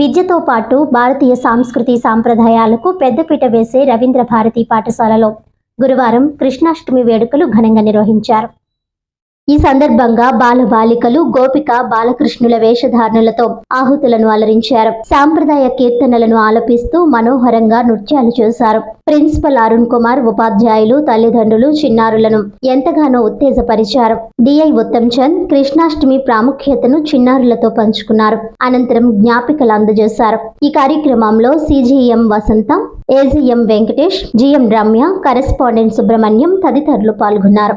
విద్యతో పాటు భారతీయ సాంస్కృతి సాంప్రదాయాలకు పెద్దపీట వేసే రవీంద్ర భారతి పాఠశాలలో గురువారం కృష్ణాష్టమి వేడుకలు ఘనంగా నిర్వహించారు. ఈ సందర్భంగా బాలబాలికలు గోపిక బాలకృష్ణుల వేషధారణలతో ఆహుతులను అలరించారు. సాంప్రదాయ కీర్తనలను ఆలపిస్తూ మనోహరంగా నృత్యాలు చేశారు. ప్రిన్సిపల్ అరుణ్ కుమార్ ఉపాధ్యాయులు తల్లిదండ్రులు చిన్నారులను ఎంతగానో ఉత్తేజపరిచారు. డిఐ ఉత్తమ్ చంద్ కృష్ణాష్టమి ప్రాముఖ్యతను చిన్నారులతో పంచుకున్నారు. అనంతరం జ్ఞాపికలు అందజేశారు. ఈ కార్యక్రమంలో CGM Vasantha AGM Venkatesh GM Ramya correspondent Subrahmanyam తదితరులు పాల్గొన్నారు.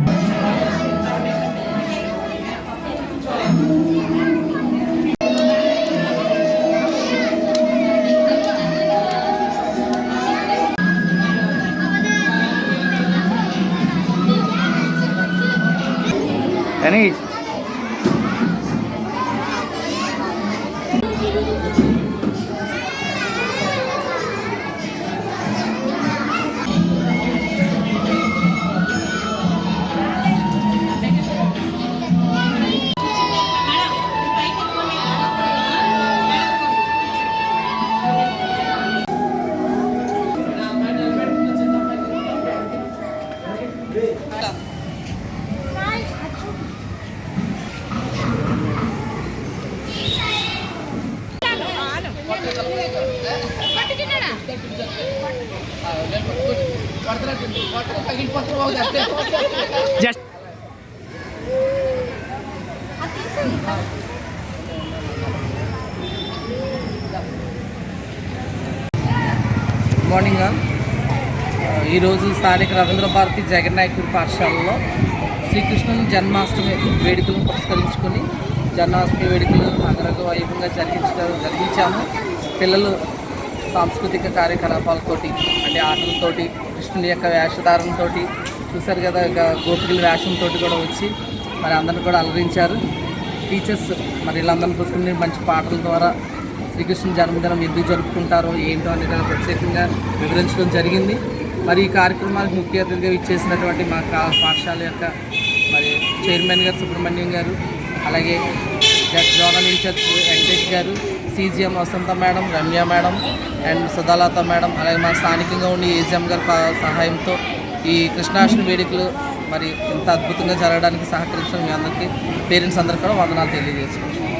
Any. జస్ట్ మార్నింగ్ uh, ఈరోజు స్థానిక రవీంద్ర భారతి జగన్నాయకుడి పాఠశాలలో శ్రీకృష్ణుని జన్మాష్టమి వేడుకలను పురస్కరించుకొని జన్మాష్టమి వేడుకలు అంగరంగ వైభవంగా జరిగించడం జరిగించాము. పిల్లలు సాంస్కృతిక కార్యకలాపాలతోటి అంటే ఆటలతోటి కృష్ణుని యొక్క వేషధారణతో చూశారు కదా ఇక గోపికల వేషంతో కూడా వచ్చి మరి అందరిని కూడా అలరించారు. టీచర్స్ మరి వీళ్ళందరిని కూర్చుని మంచి పాటల ద్వారా శ్రీకృష్ణ జన్మదినం ఎందుకు జరుపుకుంటారో ఏంటో అనేది ప్రత్యేకంగా వివరించడం జరిగింది. మరి ఈ కార్యక్రమానికి ముఖ్య అతిథిగా ఇచ్చేసినటువంటి మా పాఠశాల యొక్క మరి చైర్మన్ గారు సుబ్రహ్మణ్యం గారు అలాగే జ- జోనల్ ఇన్ఛార్జ్ వెంకటేష్ గారు CGM Vasantha madam Ramya madam and Sudhalatha madam అలాగే మన స్థానికంగా ఉండి ఏజీఎం గారి సహాయంతో ఈ కృష్ణాష్టమి వేడుకలు మరి ఇంత అద్భుతంగా జరగడానికి సహకరించిన మీ అందరికీ పేరెంట్స్ అందరికీ కూడా వందనాలు తెలియజేసుకుంటున్నాం